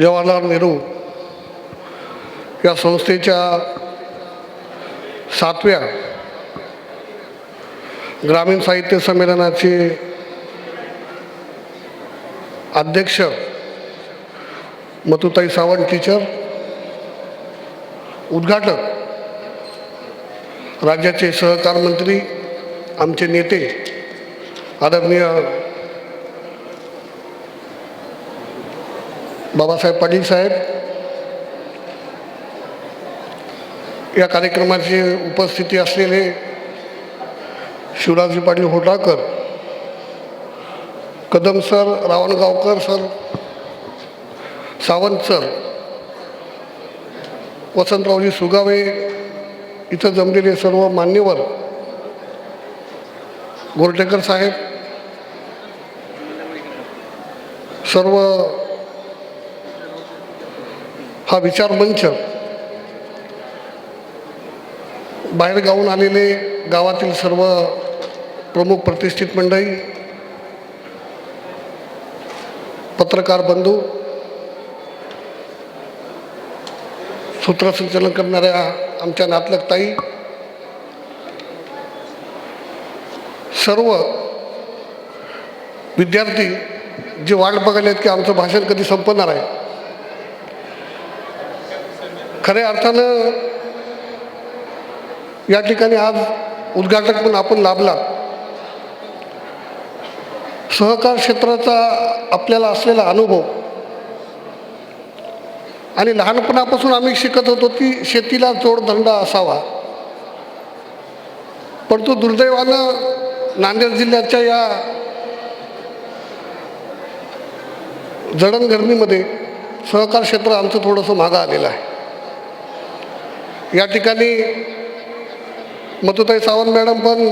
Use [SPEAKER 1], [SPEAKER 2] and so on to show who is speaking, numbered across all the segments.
[SPEAKER 1] जवाहरलाल नेहरू या संस्थेच्या सातव्या ग्रामीण साहित्य संमेलनाचे अध्यक्ष मतुताई सावंत टीचर उद्घाटक राज्याचे सहकार मंत्री आमचे नेते आदरणीय बाबासाहेब पाटील साहेब या कार्यक्रमाची उपस्थिती असलेले Shivraji Patil Hotakar Kadam sir Ravangaonkar sir Sawant sir Vasantraoji Sugave इथं जमलेले सर्व मान्यवर गोरटेकर साहेब सर्व हा विचार मंच. बाहेर आलेले गावातील सर्व प्रमुख प्रतिष्ठित मंडळी पत्रकार बंधू सूत्रसंचलन करणाऱ्या आमच्या नातलगताई सर्व विद्यार्थी जे वाट बघायला आहेत की आमचं भाषण कधी संपणार आहे? खऱ्या अर्थानं या ठिकाणी आज उद्घाटक म्हणून आपण लाभला. सहकार क्षेत्राचा आपल्याला असलेला अनुभव. आणि लहानपणापासून आम्ही शिकत होतो की शेतीला जोडधंदा असावा. परंतु दुर्दैवानं नांदेड जिल्ह्याच्या या जडणघडणीमध्ये सहकार क्षेत्र आमचं थोडंसं मागं आलेलं आहे. या ठिकाणी मधुताई सावंत मॅडम पण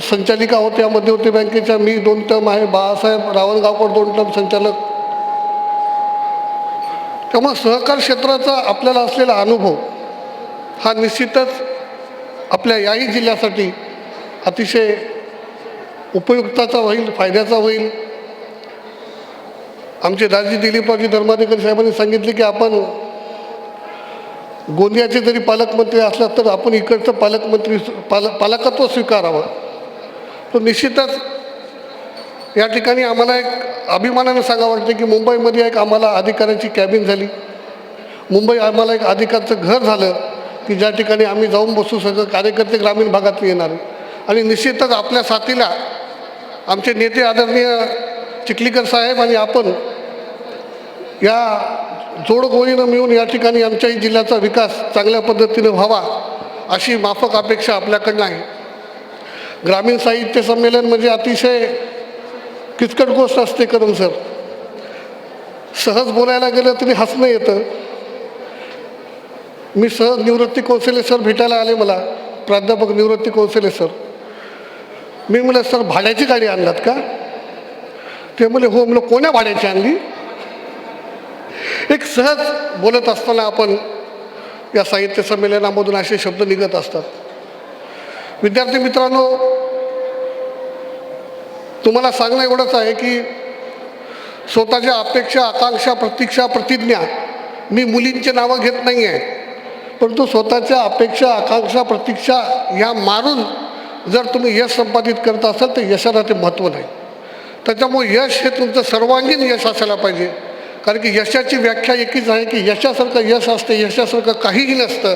[SPEAKER 1] संचालिका होत्या मध्यवर्ती बँकेच्या. मी दोन टर्म आहे. बाळासाहेब रावणगावकर दोन टर्म संचालक. त्यामुळे सहकार क्षेत्राचा आपल्याला असलेला अनुभव हा निश्चितच आपल्या याही जिल्ह्यासाठी अतिशय उपयुक्ताचा होईल फायद्याचा होईल. आमचे दाजी दिलीपरावजी धर्माधिकारी साहेबांनी सांगितले की आपण गोंदियाचे जरी पालकमंत्री असला तर आपण इकडचं पालकमंत्री पाल पालकत्व स्वीकारावं. तर निश्चितच या ठिकाणी आम्हाला एक अभिमानानं सांगा वाटते की मुंबईमध्ये एक आम्हाला अधिकाऱ्यांची कॅबिन झाली. मुंबई आम्हाला एक अधिकारचं घर झालं की ज्या ठिकाणी आम्ही जाऊन बसू सगळं कार्यकर्ते ग्रामीण भागात येणार आणि निश्चितच आपल्या साथीला आमचे नेते आदरणीय चिखलीकर साहेब आणि आपण या जोडगोळीनं मिळून या ठिकाणी आमच्याही जिल्ह्याचा विकास चांगल्या पद्धतीनं व्हावा अशी माफक अपेक्षा आपल्याकडनं आहे. ग्रामीण साहित्य संमेलन म्हणजे अतिशय किचकट गोष्ट असते कदम सर. सहज बोलायला गेलं तरी हसणं येतं. मी सहज निवृत्ती कौशल्य सर भेटायला आले मला. प्राध्यापक निवृत्ती कौशल्य सर. मी म्हटलं सर भाड्याची गाडी आणलात का? ते म्हणले हो. म्हणलं कोण्या भाड्याची आणली? एक सहज बोलत असताना आपण या साहित्य संमेलनामधून असे शब्द निघत असतात. विद्यार्थी मित्रांनो तुम्हाला सांगणं एवढंच आहे की स्वतःच्या अपेक्षा आकांक्षा प्रतीक्षा प्रतिज्ञा मी मुलींचे नावं घेत नाही आहे परंतु स्वतःच्या अपेक्षा आकांक्षा प्रतीक्षा ह्या मारून जर तुम्ही यश संपादित करत असाल तर यशाला ते महत्त्व नाही. त्याच्यामुळे यश हे तुमचं सर्वांगीण यश असायला पाहिजे. कारण की यशाची व्याख्या एकच आहे की यशासारखं यश असते यशासारखं काहीही नसतं.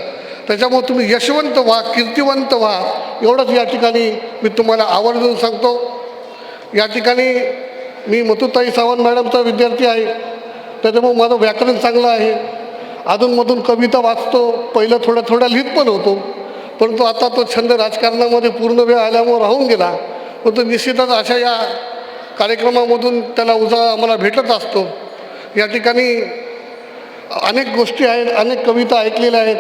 [SPEAKER 1] त्याच्यामुळे तुम्ही यशवंत व्हा कीर्तिवंत व्हा. एवढंच या ठिकाणी मी तुम्हाला आवर्जून सांगतो. या ठिकाणी मी मथुताई सावंत मॅडमचा विद्यार्थी आहे. त्याच्यामुळे माझं व्याकरण चांगलं आहे. अधूनमधून कविता वाचतो. पहिलं थोड्या थोड्या लिहित पण होतो. परंतु आता तो छंद राजकारणामध्ये पूर्ण वेळ आल्यामुळे राहून गेला. परंतु निश्चितच अशा या कार्यक्रमामधून त्याला उजा आम्हाला भेटत असतो. या ठिकाणी अनेक गोष्टी आहेत अनेक कविता ऐकलेल्या आहेत.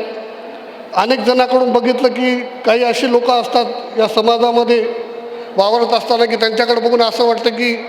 [SPEAKER 1] अनेक जणाकडून बघितलं की काही असे लोक असतात या समाजामध्ये वावरत असताना की त्यांच्याकडे बघून असं वाटतं की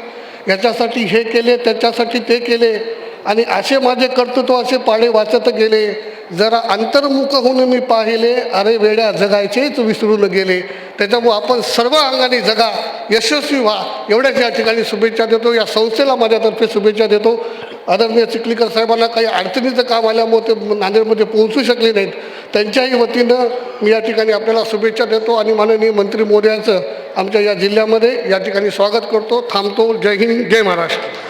[SPEAKER 1] याच्यासाठी हे केले त्याच्यासाठी ते केले आणि असे माझे कर्तृत्व असे पाळे वाचत गेले. जरा अंतर्मुख होऊन मी पाहिले अरे वेड्या जगायचेच विसरून गेले. त्याच्यामुळं आपण सर्व अंगाने जगा यशस्वी व्हा. एवढ्याच या ठिकाणी शुभेच्छा देतो. या संस्थेला माझ्यातर्फे शुभेच्छा देतो. आदरणीय चिखलीकर साहेबांना काही अडचणीचं काम आल्यामुळे ते नांदेडमध्ये पोहोचू शकले नाहीत. त्यांच्याही वतीनं मी या ठिकाणी आपल्याला शुभेच्छा देतो आणि माननीय मंत्री मोदयांचं आमच्या या जिल्ह्यामध्ये या ठिकाणी स्वागत करतो. थांबतो. जय हिंद. जय महाराष्ट्र.